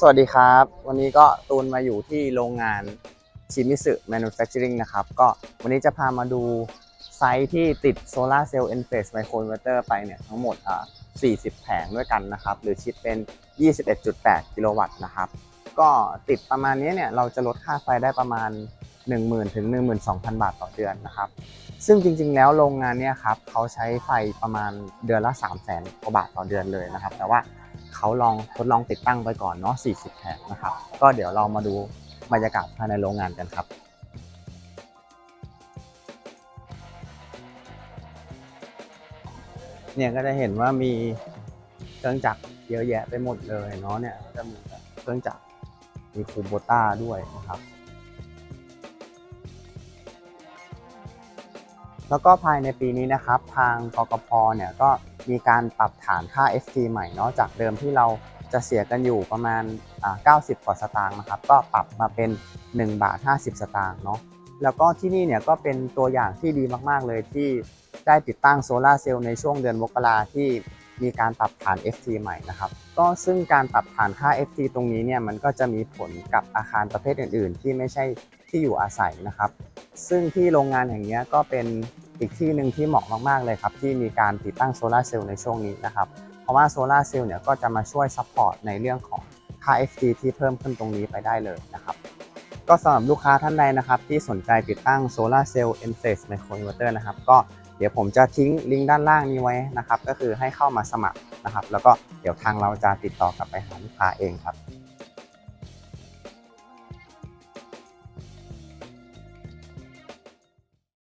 สวัสดีครับ วันนี้ก็ตูนมาอยู่ที่โรงงานชิมิสึ Manufacturing นะครับ ก็วันนี้จะพามาดูไซต์ที่ติดโซลาเซลล์ Enphase Microinverter ไปเนี่ยทั้งหมดอ่า40 แผงด้วยกันนะครับ หรือคิดเป็น 21.8 กิโลวัตต์นะครับ ก็ติดประมาณนี้เนี่ยเราจะลดค่าไฟได้ประมาณ 10,000 ถึง 12,000 บาทต่อเดือนนะครับ ซึ่งจริงๆ แล้วโรงงานเนี่ยครับเขาใช้ไฟประมาณเดือนละ 3 0 0 0 0 0กว่าบาทต่อเดือนเลยนะครับ แต่ว่า เขาลองทดลองติดตั้งไปก่อนเนาะ 40 แผงนะครับ ก็เดี๋ยวเรามาดูบรรยากาศภายในโรงงานกันครับเนี่ยก็จะเห็นว่ามีเครื่องจักรเยอะแยะไปหมดเลยเนาะเนี่ยก็จะมีเครื่องจักรมีคูโบต้าด้วยนะครับ แล้วก็ภายในปีนี้นะครับ ทางกกพเนี่ยก็ มีการปรับฐานค่า FT ใหม่เนาะจากเดิมที่เราจะเสียกันอยู่ประมาณ 90 กว่าสตางค์นะครับ ก็ปรับมาเป็น 1 บาท 50 สตางค์เนาะแล้วก็ที่นี่เนี่ยก็เป็นตัวอย่างที่ดีมาก ๆ เลยที่ได้ติดตั้งโซลาเซลล์ในช่วงเดือนมกราที่มีการปรับฐาน FT ใหม่นะครับ ก็ซึ่งการปรับฐานค่า FT ตรงนี้เนี่ยมันก็จะมีผลกับอาคารประเภทอื่น ๆ ที่ไม่ใช่ที่อยู่อาศัยนะครับ ซึ่งที่โรงงานแห่งนี้ก็เป็น อีกที่หนึ่งที่เหมาะมากๆเลยครับที่มีการติดตั้งโซลาเซลล์ในช่วงนี้นะครับเพราะว่าโซลาเซลล์เนี่ยก็จะมาช่วยซัพพอร์ตในเรื่องของค่า FT ที่เพิ่มขึ้นตรงนี้ไปได้เลยนะครับก็สำหรับลูกค้าท่านใดนะครับที่สนใจติดตั้งโซลาเซลล์ Enphase Microinverter นะครับก็เดี๋ยวผมจะทิ้งลิงก์ด้านล่างนี้ไว้นะครับก็คือให้เข้ามาสมัครนะครับแล้วก็เดี๋ยวทางเราจะติดต่อกลับไปหาลูกค้าเองครับ